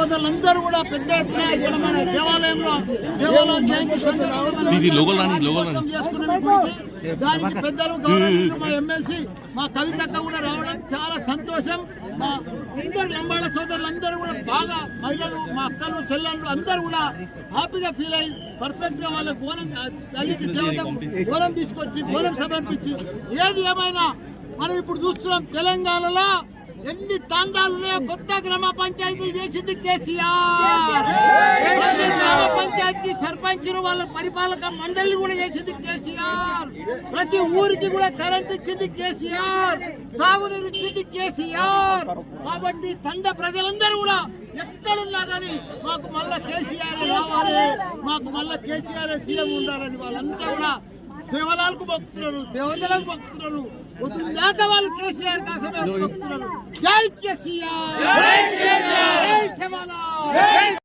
సోదరులందరూ కూడా పెద్ద ఎత్తున ఇక్కడ మన దేవాలయంలో సేవలో జయంతి దానికి పెద్దలు మా ఎమ్మెల్సీ మా కవితక్క కూడా రావడం చాలా సంతోషం. మా అందరు లంబాడ సోదరులందరూ కూడా బాగా మహిళలు మా అక్కలు చెల్లెళ్ళు అందరూ కూడా హ్యాపీగా ఫీల్ అయ్యి పర్ఫెక్ట్గా వాళ్ళ బోనం తల్లికి బోనం తీసుకొచ్చి బోనం సమర్పించి ఏది ఏమైనా మనం ఇప్పుడు చూస్తున్నాం తెలంగాణలో ఎన్ని తాండాలు ఉన్నాయో కొత్త గ్రామ పంచాయతీలు చేసింది కేసీఆర్. గ్రామ పంచాయతీ సర్పంచ్ వాళ్ళ పరిపాలక మండలి కూడా చేసింది కేసీఆర్. ప్రతి ఊరికి కూడా కరెంట్ ఇచ్చింది కేసీఆర్. తాగునీరు ఇచ్చింది కేసీఆర్. కాబట్టి తండ ప్రజలందరూ కూడా ఎక్కడున్నా కానీ మాకు మళ్ళా కేసీఆర్ రావాలి. మాకు మళ్ళా కేసీఆర్ సీఎం ఉండాలని వాళ్ళంతా కూడా సేవలాలకు భక్తున్నారు దేవతలకు భక్తున్నారు వదిలినాక వాళ్ళు కేసీఆర్ భక్తున్నారు జై కేసీఆర్! జై సేవలాల్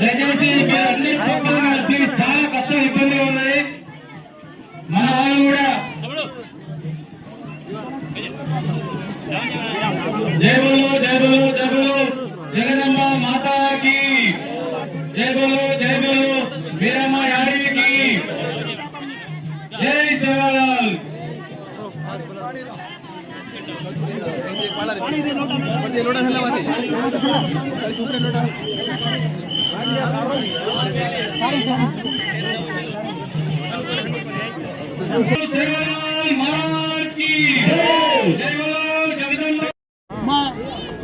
దయచేసి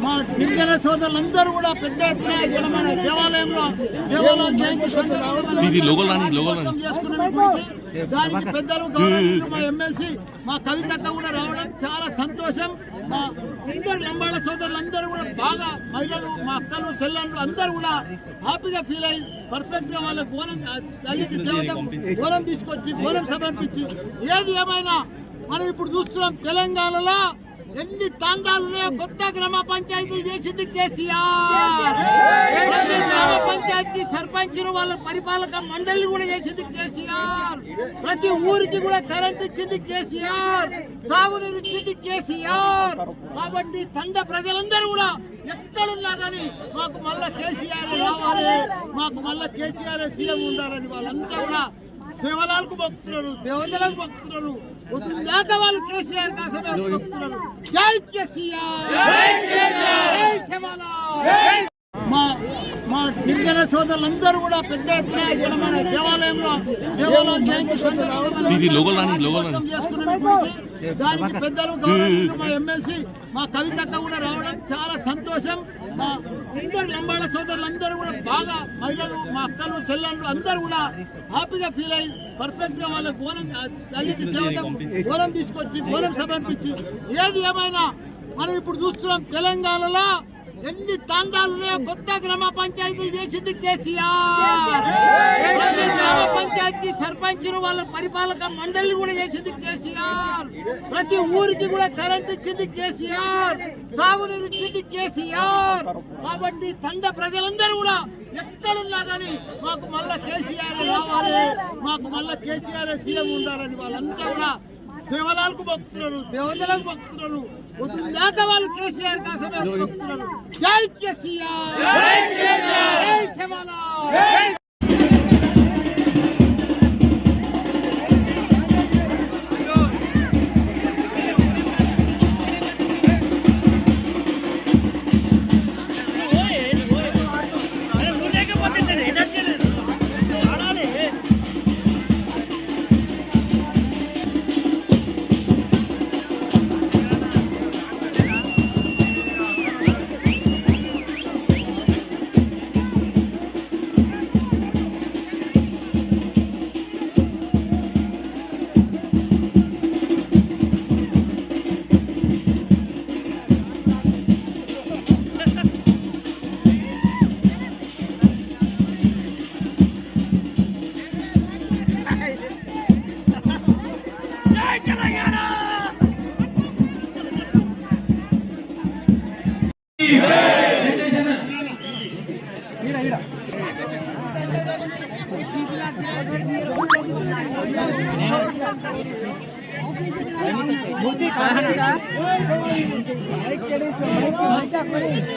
మా గిరిజన సోదరులందరూ కూడా పెద్ద ఎత్తున ఇక్కడ మన దేవాలయంలో సేవలో జయంతి దానికి పెద్దలు మా ఎమ్మెల్సీ మా కవితక్క కూడా రావడం చాలా సంతోషం. మా అందరు లంబాడ సోదరులందరూ కూడా బాగా మహిళలు మా అక్కలు చెల్లెళ్ళు అందరూ కూడా హ్యాపీగా ఫీల్ అయ్యి పర్ఫెక్ట్గా వాళ్ళ బోనం తల్లికి బోనం తీసుకొచ్చి బోనం సమర్పించి ఏది ఏమైనా మనం ఇప్పుడు చూస్తున్నాం తెలంగాణలో ఎన్ని తాండాలు ఉన్నాయో కొత్త గ్రామ పంచాయతీలు చేసింది కేసీఆర్. గ్రామ పంచాయతీ సర్పంచ్ వాళ్ళ పరిపాలక మండలి కూడా చేసింది కేసీఆర్. ప్రతి ఊరికి కూడా కరెంట్ ఇచ్చింది కేసీఆర్. తాగునీరు ఇచ్చింది కేసీఆర్. కాబట్టి తండ ప్రజలందరూ కూడా ఎక్కడున్నా కానీ మాకు మళ్ళా కేసీఆర్ రావాలి. మాకు మళ్ళా కేసీఆర్ సీఎం ఉండాలని వాళ్ళంతా కూడా సేవలాలకు భక్తున్నారు దేవతలకు భక్తున్నారు వదిలినాక వాళ్ళు కేసీఆర్ భక్తున్నారు జై కేసీఆర్. జై సేవలాల్ మా మా గిరిజన సోదరులందరూ కూడా పెద్ద ఎత్తున ఇక్కడ మన దేవాలయంలో సేవలో జయంతి సందర్భంగా ఇది లోగోలు రాని, లోగోలు రాని. వ్రతం చేసుకునే గుడికి దానికి పెద్దలు మా ఎమ్మెల్సీ మా కవితక్క కూడా రావడం చాలా సంతోషం మా అందరు లంబాడ సోదరులందరూ కూడా బాగా మహిళలు మా అక్కలు చెల్లెళ్ళు అందరూ కూడా హ్యాపీగా ఫీల్ అయ్యి పర్ఫెక్ట్గా వాళ్ళ బోనం తల్లికి బోనం తీసుకొచ్చి బోనం సమర్పించి ఏది ఏమైనా మనం ఇప్పుడు చూస్తున్నాం తెలంగాణలో ఎన్ని తాండాలు ఉన్నాయో కొత్త గ్రామ పంచాయతీలు చేసింది కేసీఆర్. గ్రామ పంచాయతీ సర్పంచ్ వాళ్ళ పరిపాలక మండలి కూడా చేసింది కేసీఆర్. ప్రతి ఊరికి కూడా కరెంట్ ఇచ్చింది కేసీఆర్. తాగునీరు ఇచ్చింది కేసీఆర్. కాబట్టి తండ ప్రజలందరూ కూడా ఎక్కడున్నా కానీ మాకు మళ్ళా కేసీఆర్ రావాలి. మాకు మళ్ళా కేసీఆర్ సీఎం ఉండాలని వాళ్ళంతా కూడా సేవలాలకు భక్తున్నారు దేవతలకు భక్తున్నారు వదిలినాక వాళ్ళు కేసీఆర్ కోసమే భక్తున్నారు జై కేసీఆర్! జై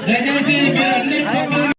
దయచేసి మీరు అన్ని